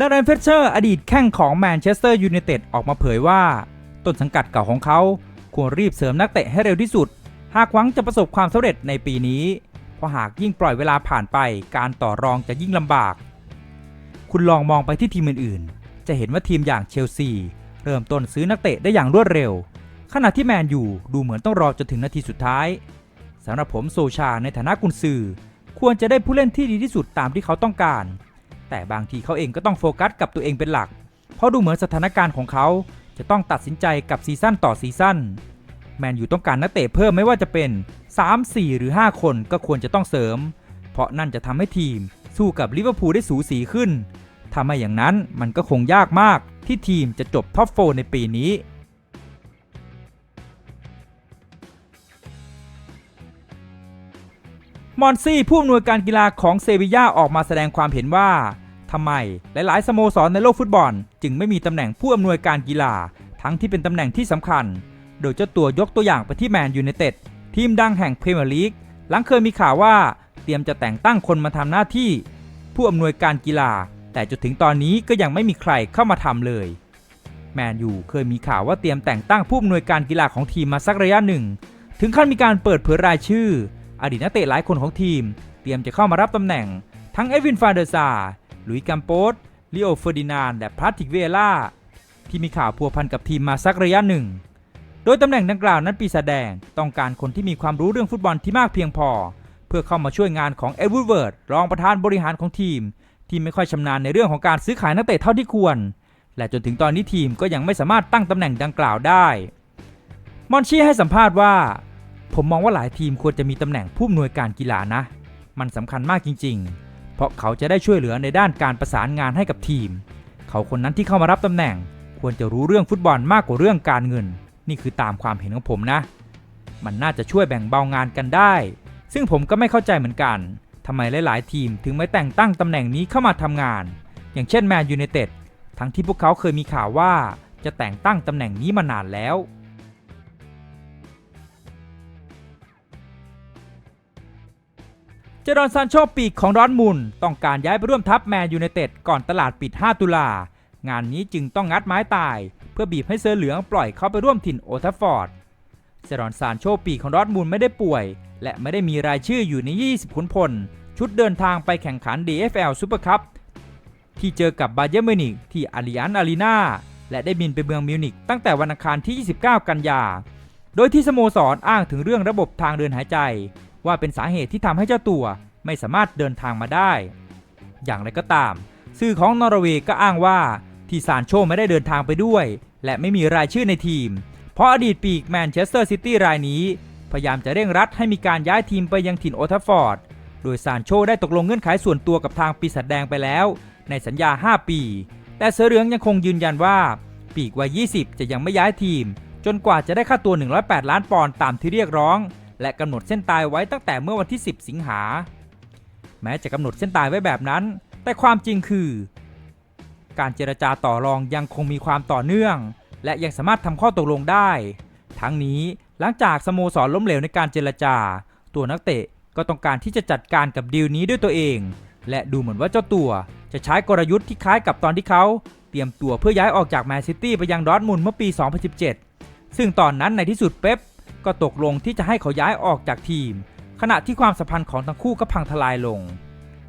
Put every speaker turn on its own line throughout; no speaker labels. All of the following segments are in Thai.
ดารนเฟเชอร์อดีตแข้งของแมนเชสเตอร์ยูไนเต็ดออกมาเผยว่า ต้นสังกัดเก่าของเขาควรรีบเสริมนักเตะให้เร็วที่สุด หากหวังจะประสบความสำเร็จในปีนี้ เพราะหากยิ่งปล่อยเวลาผ่านไปการต่อรองจะยิ่งลำบาก คุณลองมองไปที่ทีมอื่นๆ จะเห็นว่าทีมอย่างเชลซี เริ่มต้นซื้อนักเตะได้อย่างรวดเร็ว ขณะที่แมนยูดูเหมือนต้องรอจนถึงนาทีสุดท้ายสำหรับผมโซชาในฐานะกุนซือ ควรจะได้ผู้เล่นที่ดีที่สุดตามที่เขาต้องการ แต่บางทีเขาเองก็ต้องโฟกัสกับตัวเองเป็นหลัก เพราะดูเหมือนสถานการณ์ของเขาจะต้องตัดสินใจกับซีซั่นต่อซีซั่นแมนยูต้องการนักเตะเพิ่มไม่ว่าจะเป็น 3 4 หรือ 5 คนก็ควรจะต้องเสริม เพราะนั่นจะทำให้ทีมสู้กับลิเวอร์พูลได้สูสีขึ้นถ้าไม่อย่างนั้นมันก็คงยากมากที่ทีมจะจบท็อปโฟในปีนี้ มอนซี่ผู้อำนวยการกีฬาของเซบีย่าออกมาแสดงความเห็นว่าทำไมหลาย ๆ สโมสรในโลกฟุตบอล จึงไม่มีตำแหน่งผู้อำนวยการกีฬา ทั้งที่เป็นตำแหน่งที่สำคัญ โดยเจ้าตัวยกตัวอย่างไปที่แมนยูไนเต็ดทีมดังแห่งพรีเมียร์ลีกหลังเคยมีข่าวว่าเตรียมจะแต่งตั้งคนมาทำหน้าที่ ผู้อำนวยการกีฬา แต่จนถึงตอนนี้ก็ยังไม่มีใครเข้ามาทำเลยแมนยูเคยมีข่าวว่าเตรียมแต่งตั้งผู้อำนวยการกีฬาของทีมมาสักระยะหนึ่ง ถึงขั้นมีการเปิดเผยรายชื่อ อดีตนักเตะหลายคนของทีม เตรียมจะเข้ามารับตำแหน่ง ทั้งเอวินฟาเดอร์ซาลุยกัมโปสลิโอเฟอร์ดินานและพาติกเวล่าที่มีข่าวพัวพันกับทีมมาสักระยะหนึ่ง โดยตำแหน่งดังกล่าวนั้นปีศาจแดงต้องการคนที่มีความรู้เรื่องฟุตบอลที่มากเพียงพอ เพื่อเข้ามาช่วยงานของเอ็ดวูดเวิร์ดรองประธานบริหารของทีม ที่ไม่ค่อยชำนาญในเรื่องของการซื้อขายนักเตะเท่าที่ควร และจนถึงตอนนี้ทีมก็ยังไม่สามารถตั้งตำแหน่งดังกล่าวได้ มอนชีให้สัมภาษณ์ว่า ผมมองว่าหลายทีมควรจะมีตำแหน่งผู้อำนวยการกีฬานะ มันสำคัญมากจริง ๆ เพราะเขาจะได้ช่วยเหลือในด้านการประสานงานให้กับทีม เขาคนนั้นที่เข้ามารับตำแหน่ง ควรจะรู้เรื่องฟุตบอลมากกว่าเรื่องการเงิน นี่คือตามความเห็นของผมนะ มันน่าจะช่วยแบ่งเบางานกันได้ ซึ่งผมก็ไม่เข้าใจเหมือนกันทำไมหลาย ๆ ทีมถึงไม่แต่งตั้งตำแหน่งนี้เข้ามาทำงาน อย่างเช่นแมนยูไนเต็ดทั้งที่พวกเขาเคยมีข่าวว่าจะแต่งตั้งตำแหน่งนี้มานานแล้ว เจดอนซานโชปีกของดอร์ทมุนต้องการย้ายไปร่วมทัพแมนยูไนเต็ดก่อนตลาดปิด 5 ตุลา งานนี้จึงต้องงัดไม้ตาย เพื่อบีบให้เสือเหลืองปล่อยเขาไปร่วมถิ่นโอทัฟฟอร์ด เจดอนซานโชปีกของดอร์ทมุนไม่ได้ป่วย และไม่ได้มีรายชื่ออยู่ใน 20ขุนพล ชุดเดินทางไปแข่งขัน DFL ซูเปอร์คัพที่เจอกับบาเยอร์มิวนิกที่อาริอันอารีนาและได้บินไปเมืองมิวนิกตั้งแต่วันอังคารที่ 29 กันยา โดยที่สโมสรอ้างถึงเรื่องระบบทางเดินหายใจ ว่าเป็นสาเหตุที่ทำให้เจ้าตัวไม่สามารถเดินทางมาได้ อย่างไรก็ตาม สื่อของนอร์เวย์ก็อ้างว่าที่ซานโชไม่ได้เดินทางไปด้วย และไม่มีรายชื่อในทีม เพราะอดีตปีกแมนเชสเตอร์ซิตี้รายนี้ พยายามจะเร่งรัดให้มีการย้ายทีมไปยังถิ่นโอทัฟฟอร์ด โดยซานโชได้ตกลงเงื่อนไขส่วนตัวกับทางปีศาจแดงไปแล้ว ในสัญญา 5 ปี แต่เสือเหลืองยังคงยืนยันว่า ปีกวัย 20 จะยังไม่ย้ายทีม จนกว่าจะได้ค่าตัว 108 ล้านปอนด์ตามที่เรียกร้อง และกำหนดเส้นตายไว้ตั้งแต่เมื่อวันที่ 10 สิงหา แม้จะกำหนดเส้นตายไว้แบบนั้น แต่ความจริงคือ การเจรจาต่อรองยังคงมีความต่อเนื่อง และยังสามารถทำข้อตกลงได้ ทั้งนี้หลังจากสโมสรล้มเหลวในการเจรจา ตัวนักเตะก็ต้องการที่จะจัดการกับดีลนี้ด้วยตัวเอง และดูเหมือนว่าเจ้าตัวจะใช้กลยุทธ์ที่คล้ายกับตอนที่เขาเตรียมตัวเพื่อย้ายออกจากแมนซิตี้ไปยังดอร์ทมุนเมื่อปี 2017 ซึ่งตอนนั้นในที่สุดเป๊ป ก็ตกลงที่จะให้เขาย้ายออกจากทีม ขณะที่ความสัมพันธ์ของทั้งคู่ก็พังทลายลง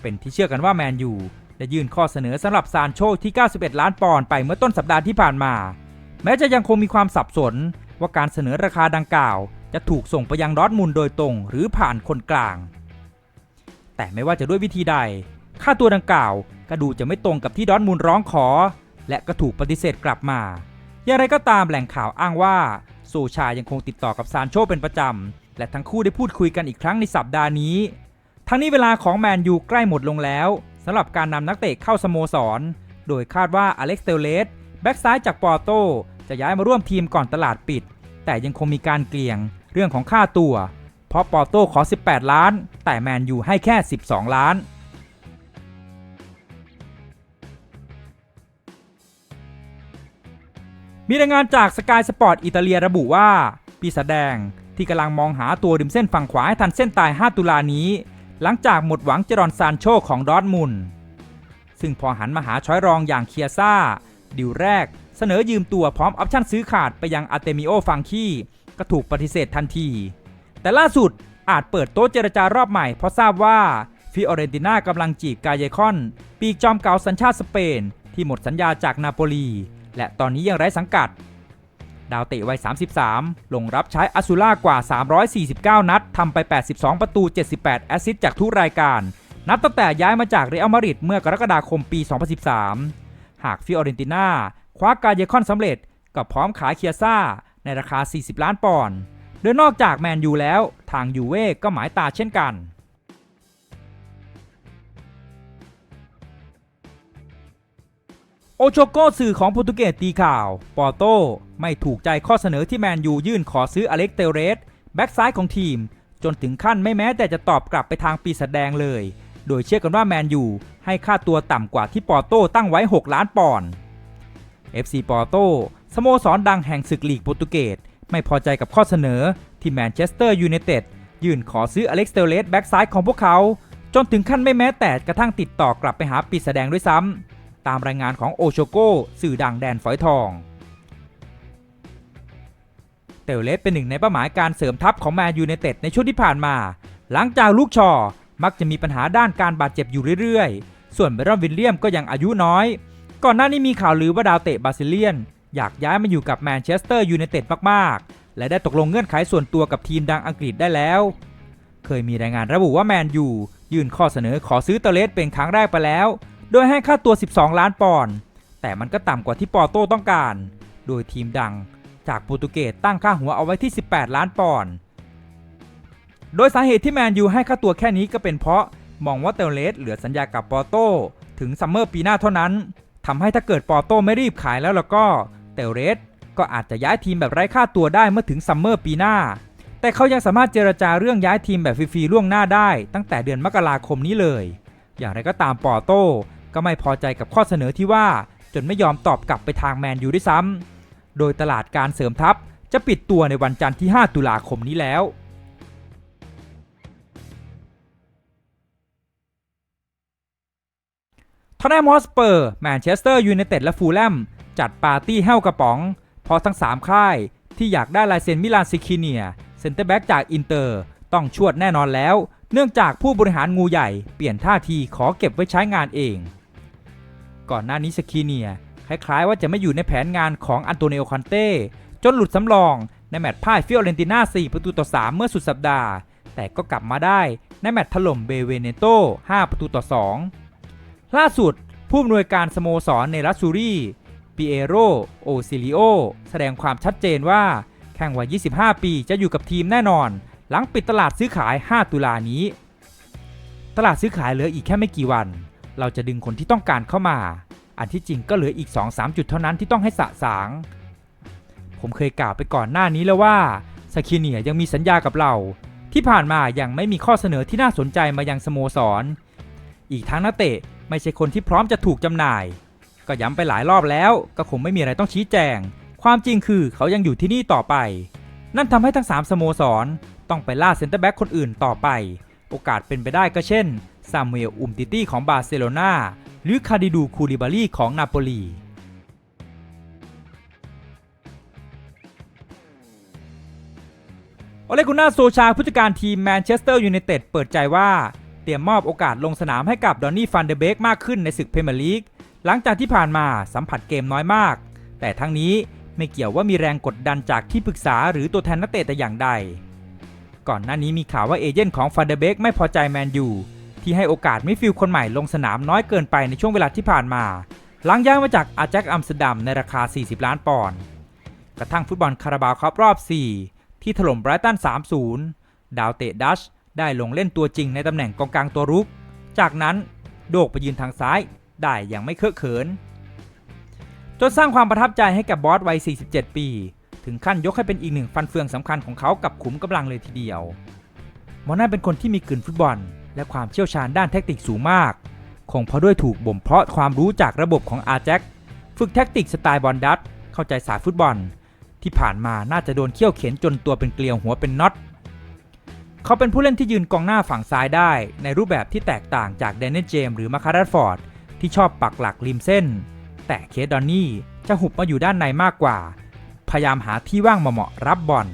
เป็นที่เชื่อกันว่าแมนยูได้ยื่นข้อเสนอสำหรับซานโชที่ 91 ล้านปอนด์ไปเมื่อต้นสัปดาห์ที่ผ่านมา แม้จะยังคงมีความสับสนว่าการเสนอราคาดังกล่าว จะถูกส่งไปยังดอทมุนโดยตรงหรือผ่านคนกลาง แต่ไม่ว่าจะด้วยวิธีใด ค่าตัวดังกล่าวก็ดูจะไม่ตรงกับที่ดอทมุนร้องขอ และก็ถูกปฏิเสธกลับมา อย่างไรก็ตามแหล่งข่าวอ้างว่า ซชายังคงติดต่อกับซานโชเป็นประจำ และทั้งคู่ได้พูดคุยกันอีกครั้งในสัปดาห์นี้ ทั้งนี้เวลาของแมนยูใกล้หมดลงแล้วสำหรับการนำนักเตะเข้าสโมสร โดยคาดว่าอเล็กซ์เตลเลสแบ็กซ้ายจากปอร์โตจะย้ายมาร่วมทีมก่อนตลาดปิด แต่ยังคงมีการเกลี่ยงเรื่องของค่าตัว เพราะปอร์โตขอ 18 ล้าน แต่แมนยูให้แค่ 12 ล้าน มีรายงานจากสกายสปอร์ตอิตาเลียระบุว่า ปีศาจแดงที่กำลังมองหาตัวริมเส้นฝั่งขวาให้ทันเส้นตาย 5 ตุลานี้ หลังจากหมดหวังเจรอนซานโชของดอร์ทมุนซึ่งพอหันมาหาช้อยรองอย่างเคียซ่า ดิวแรกเสนอยืมตัวพร้อมออปชั่นซื้อขาดไปยังอาเตมิโอฟังคี้ก็ถูกปฏิเสธทันที แต่ล่าสุดอาจเปิดโต๊ะเจรจารอบใหม่เพราะทราบว่าฟิออเรนติน่ากำลังจีบกายเยคอน ปีกจอมเก่าสัญชาติสเปน ที่หมดสัญญาจากนาโปลี และตอนนี้ยังไร้สังกัด ดาวเตะวัย 33 ลงรับใช้อาซูล่ากว่า 349 นัดทำไป 82 ประตู 78 แอสซิสต์จากทุกรายการ นับตั้งแต่ย้ายมาจากเรอัลมาดริดเมื่อกรกฎาคมปี 2013 หากฟิออเรนติน่าคว้ากาเยคอนสำเร็จก็พร้อมขายเคียซ่าในราคา 40 ล้านปอนด์โดยนอกจากแมนยูแล้ว ทางยูเว่ก็หมายตาเช่นกัน โอโชโกสื่อของโปรตุเกสตีข่าว ปอโต้ไม่ถูกใจข้อเสนอที่แมนยูยื่นขอซื้ออเล็กเตเรส แบ็กซ้ายของทีม จนถึงขั้นไม่แม้แต่จะตอบกลับไปทางปีศาจแดงเลย โดยเชื่อกันว่าแมนยูให้ค่าตัวต่ำกว่าที่ปอโต้ตั้งไว้ 6 ล้านปอนด์ FC ปอโต้สโมสรดังแห่งศึกลีกโปรตุเกสไม่พอใจกับข้อเสนอที่แมนเชสเตอร์ยูไนเต็ดยื่นขอซื้ออเล็กเตเลสแบ็กซ้ายของพวกเขา จนถึงขั้นไม่แม้แต่กระทั่งติดต่อกลับไปหาปีศาจแดงด้วยซ้ำ ตามรายงานของโอโชโกสื่อดังแดนฝอยทอง เตลเลสเป็นหนึ่งในเป้าหมายการเสริมทัพของแมนยูไนเต็ดในช่วงที่ผ่านมา หลังจากลูกชอ มักจะมีปัญหาด้านการบาดเจ็บอยู่เรื่อยๆ ส่วนเบรอนวิลเลียมก็ยังอายุน้อย ก่อนหน้านี้มีข่าวลือว่าดาวเตะบาซิเลียน อยากย้ายมาอยู่กับแมนเชสเตอร์ยูไนเต็ดมากๆ และได้ตกลงเงื่อนไขส่วนตัวกับทีมดังอังกฤษได้แล้ว เคยมีรายงานระบุว่าแมนยูยื่นข้อเสนอขอซื้อเตเลสเป็นครั้งแรกไปแล้ว โดยให้ค่าตัว 12 ล้านปอนด์แต่มันก็ต่ำกว่าที่ปอร์โต้ต้องการ โดยทีมดังจากโปรตุเกสตั้งค่าหัวเอาไว้ที่ 18 ล้านปอนด์โดยสาเหตุที่แมนยูให้ค่าตัวแค่นี้ก็เป็นเพราะมองว่าเตลเลสเหลือสัญญากับปอร์โต้ถึงซัมเมอร์ปีหน้าเท่านั้นทำให้ถ้าเกิดปอร์โต้ไม่รีบขายแล้วแล้วก็เตลเลสก็อาจจะย้ายทีมแบบไร้ค่าตัวได้เมื่อถึงซัมเมอร์ปีหน้า แต่เขายังสามารถเจรจาเรื่องย้ายทีมแบบฟรีๆล่วงหน้าได้ ตั้งแต่เดือนมกราคมนี้เลย อย่างไรก็ตามปอร์โต้ ก็ไม่พอใจกับข้อเสนอที่ว่าจนไม่ยอมตอบกลับไปทางแมนยูด้วยซ้ำ โดยตลาดการเสริมทัพจะปิดตัวในวันจันทร์ที่ 5 ตุลาคมนี้แล้วทอนแนมฮอสเปอร์ แมนเชสเตอร์ยูไนเต็ดและฟูลแลมจัดปาร์ตี้แห้วกระป๋อง เพราะทั้ง 3 ค่ายที่อยากได้ลายเซ็นมิลานซิคิเนียเซนเตอร์แบ็กจากอินเตอร์ ต้องชวดแน่นอนแล้ว เนื่องจากผู้บริหารงูใหญ่เปลี่ยนท่าทีขอเก็บไว้ใช้งานเอง ก่อนหน้านี้สคีเนียคล้ายๆว่าจะไม่อยู่ในแผนงานของอันโตนิโอคอนเต้จนหลุดสำรองในแมตช์พ่ายฟิโอเรนติน่า 4 ประตูต่อ 3 เมื่อสุดสัปดาห์ แต่ก็กลับมาได้ในแมตช์ถล่มเบเวเนโต 5 ประตูต่อ 2 ล่าสุดผู้อำนวยการสโมสรในรัสซูรีปิเอโรโอซิลิโอแสดงความชัดเจนว่าแข่งวัย 25 ปีจะอยู่กับทีมแน่นอน หลังปิดตลาดซื้อขาย 5 ตุลานี้ ตลาดซื้อขายเหลืออีกแค่ไม่กี่วัน เราจะดึงคนที่ต้องการเข้ามา อันที่จริงก็เหลืออีก 2-3 จุดเท่านั้นที่ต้องให้สะสาง ผมเคยกล่าวไปก่อนหน้านี้แล้วว่าสคิเนียยังมีสัญญากับเรา ที่ผ่านมายังไม่มีข้อเสนอที่น่าสนใจมายังสโมสร อีกทั้งนักเตะไม่ใช่คนที่พร้อมจะถูกจำหน่าย ก็ย้ำไปหลายรอบแล้ว ก็คงไม่มีอะไรต้องชี้แจง ความจริงคือเขายังอยู่ที่นี่ต่อไป นั่นทำให้ทั้ง 3 สโมสร ต้องไปล่าเซ็นเตอร์แบ็กคนอื่นต่อไป โอกาสเป็นไปได้ก็เช่นซามูเอลอุมติตี้ของบาร์เซโลนาหรือคาดิดูคูลิบาลีของนาโปลีโอเลกุน่าโซชาผู้จัดการทีมแมนเชสเตอร์ยูไนเต็ดเปิดใจว่า เตรียมมอบโอกาสลงสนามให้กับดอนนี่ฟันเดเบกมากขึ้นในศึกเพรเมียร์ลีกหลังจากที่ผ่านมาสัมผัสเกมน้อยมาก แต่ทั้งนี้ไม่เกี่ยวว่ามีแรงกดดันจากที่ปรึกษาหรือตัวแทนนักเตะแต่อย่างใด ก่อนหน้านี้มีข่าวว่าเอเจนต์ของฟันเดเบกไม่พอใจแมนยูที่ให้โอกาสมิดฟิลด์คนใหม่ลงสนามน้อยเกินไปในช่วงเวลาที่ผ่านมาหลังย้ายมาจากอาแจ็คอัมสเตอร์ดัมในราคา 40 ล้านปอนด์กระทั่งฟุตบอลคาราบาวครับรอบ 4 ที่ถล่มไบรตัน 3-0 ดาวเตะดัชได้ลงเล่นตัวจริงในตำแหน่งกองกลางตัวรุก จากนั้นโดกไปยืนทางซ้ายได้อย่างไม่เคอะเขิน จนสร้างความประทับใจให้กับบอสวัย 47 ปี ถึงขั้นยกให้เป็นอีกหนึ่งฟันเฟืองสำคัญของเขากับขุมกำลังเลยทีเดียวมอน่าเป็นคนที่มีกลืนฟุตบอล และความเชี่ยวชาญด้านแทคติกสูงมาก คงเพราะด้วยถูกบ่มเพาะความรู้จากระบบของอาแจ็คฝึกแทคติกสไตล์บอลดัตเข้าใจศาสตร์ฟุตบอล ที่ผ่านมาน่าจะโดนเขี่ยวเข็นจนตัวเป็นเกลียวหัวเป็นน็อตเขาเป็นผู้เล่นที่ยืนกองหน้าฝั่งซ้ายได้ ในรูปแบบที่แตกต่างจากแดนนิเจมส์หรือมาคารัฟอร์ดที่ชอบปักหลักริมเส้น แต่เคสดอนนี่จะหุบมาอยู่ด้านในมากกว่า พยายามหาที่ว่างเหมาะๆรับบอล